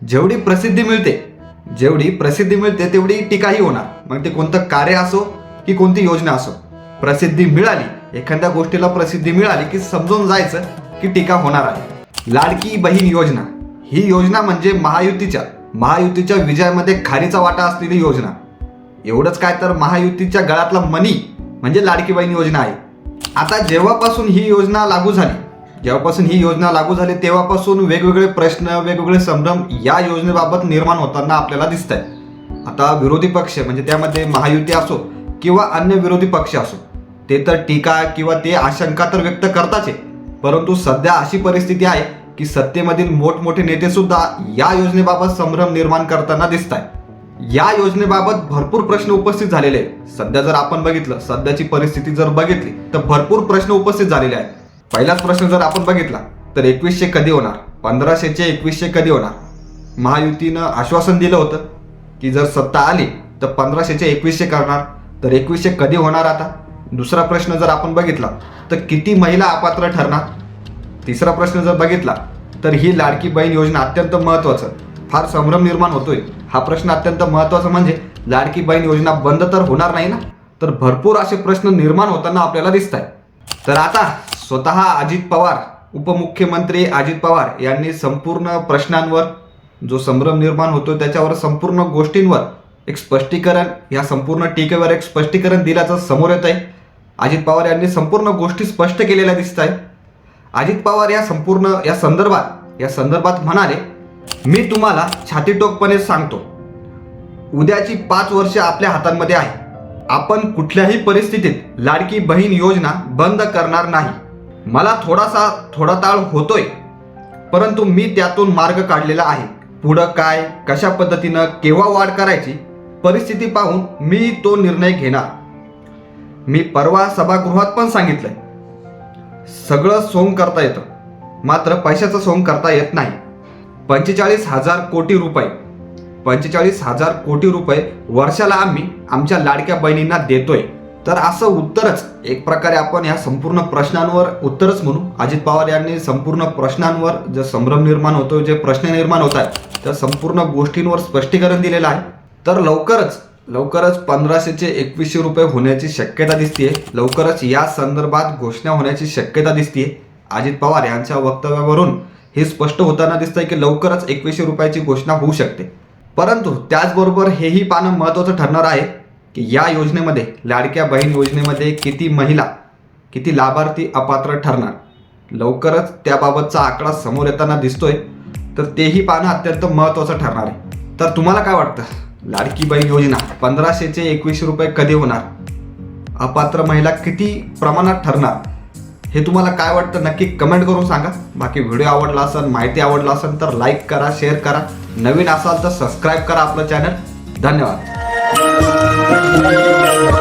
जेवढी प्रसिद्धी मिळते जेवढी प्रसिद्धी मिळते तेवढी टीकाही होणार. मग ते कोणतं कार्य असो की कोणती योजना असो प्रसिद्धी मिळाली एखाद्या गोष्टीला प्रसिद्धी मिळाली की समजून जायचं की टीका होणार आहे. लाडकी बहीण योजना ही योजना म्हणजे महायुतीच्या महायुतीच्या विजयामध्ये खारीचा वाटा असलेली योजना. एवढंच काय तर महायुतीच्या गळातला मनी म्हणजे लाडकी बहीण योजना आहे. आता जेव्हापासून ही योजना लागू झाली जेव्हापासून ही योजना लागू झाली तेव्हापासून वेगवेगळे प्रश्न वेगवेगळे संभ्रम या योजनेबाबत निर्माण होताना आपल्याला दिसत आहे आता विरोधी पक्ष म्हणजे त्यामध्ये महायुती असो किंवा अन्य विरोधी पक्ष असो ते तर टीका किंवा ते आशंका तर व्यक्त करताच आहे परंतु सध्या अशी परिस्थिती आहे की सत्तेमधील मोठमोठे नेते सुद्धा या योजनेबाबत संभ्रम निर्माण करताना दिसत आहे या योजनेबाबत भरपूर प्रश्न उपस्थित झालेले आहेत. सध्या जर आपण बघितलं सध्याची परिस्थिती जर बघितली तर भरपूर प्रश्न उपस्थित झालेले आहेत. पहिलाच प्रश्न जर आपण बघितला तर एकवीसशे कधी होणार? पंधराशेचे एकवीसशे कधी होणार? महायुतीनं आश्वासन दिलं होतं की जर सत्ता आली तर पंधराशेचे एकवीसशे करणार. तर एकवीसशे कधी होणार आता? दुसरा प्रश्न जर आपण बघितला तर किती महिला अपात्र ठरणार? तिसरा प्रश्न जर बघितला तर ही लाडकी बहीण योजना अत्यंत महत्त्वाचं. फार संभ्रम निर्माण होतोय. हा प्रश्न अत्यंत महत्त्वाचा म्हणजे लाडकी बहीण योजना बंद तर होणार नाही ना? तर भरपूर असे प्रश्न निर्माण होताना आपल्याला दिसत आहे तर आता स्वतः अजित पवार उपमुख्यमंत्री अजित पवार यांनी संपूर्ण प्रश्नांवर जो संभ्रम निर्माण होतो त्याच्यावर संपूर्ण गोष्टींवर एक स्पष्टीकरण या संपूर्ण टीकेवर एक स्पष्टीकरण दिल्याचं समोर येत आहे अजित पवार यांनी संपूर्ण गोष्टी स्पष्ट केलेल्या दिसत आहे अजित पवार या संपूर्ण या संदर्भात या संदर्भात म्हणाले मी तुम्हाला छातीटोकपणे सांगतो उद्याची पाच वर्ष आपल्या हातांमध्ये आहे. आपण कुठल्याही परिस्थितीत लाडकी बहीण योजना बंद करणार नाही. मला थोडासा थोडा ताळ होतोय परंतु मी त्यातून मार्ग काढलेला आहे. पुढं काय कशा पद्धतीनं केव्हा वाढ करायची परिस्थिती पाहून मी तो निर्णय घेणार. मी परवा सभागृहात पण सांगितलंय. सगळं सोंग करता येतं. मात्र पैशाचं सोंग करता येत नाही. पंचेचाळीस हजार कोटी रुपये. पंचेचाळीस हजार कोटी रुपये वर्षाला आम्ही आमच्या लाडक्या बहिणींना देतोय. तर असं उत्तरच एक प्रकारे आपण या संपूर्ण प्रश्नांवर उत्तरच म्हणू. अजित पवार यांनी संपूर्ण प्रश्नांवर जे संभ्रम निर्माण होतो जे प्रश्न निर्माण होत आहेत त्या संपूर्ण गोष्टींवर स्पष्टीकरण दिलेलं आहे. तर लवकरच लवकरच पंधराशेचे एकवीसशे रुपये होण्याची शक्यता दिसतीये. लवकरच या संदर्भात घोषणा होण्याची शक्यता दिसतीये. अजित पवार यांच्या वक्तव्यावरून हे स्पष्ट होताना दिसतंय की लवकरच एकवीसशे रुपयाची घोषणा होऊ शकते. परंतु त्याचबरोबर हेही पाहणं महत्त्वाचं ठरणार आहे की या योजनेमध्ये लाडक्या बहीण योजनेमध्ये किती महिला किती लाभार्थी अपात्र ठरणार? लवकरच त्याबाबतचा आकडा समोर येताना दिसतोय. तर तेही पाहणं अत्यंत महत्त्वाचं ठरणार आहे. तर तुम्हाला काय वाटतं? लाडकी बहीण योजना पंधराशेचे एकवीसशे रुपये कधी होणार? अपात्र महिला किती प्रमाणात ठरणार? हे तुम्हाला काय वाटतं? नक्की कमेंट करून सांगा. बाकी व्हिडिओ आवडला असेल माहिती आवडला असेल तर लाईक करा शेअर करा. नवीन असाल तर सबस्क्राईब करा आपलं चॅनल. धन्यवाद. 啊。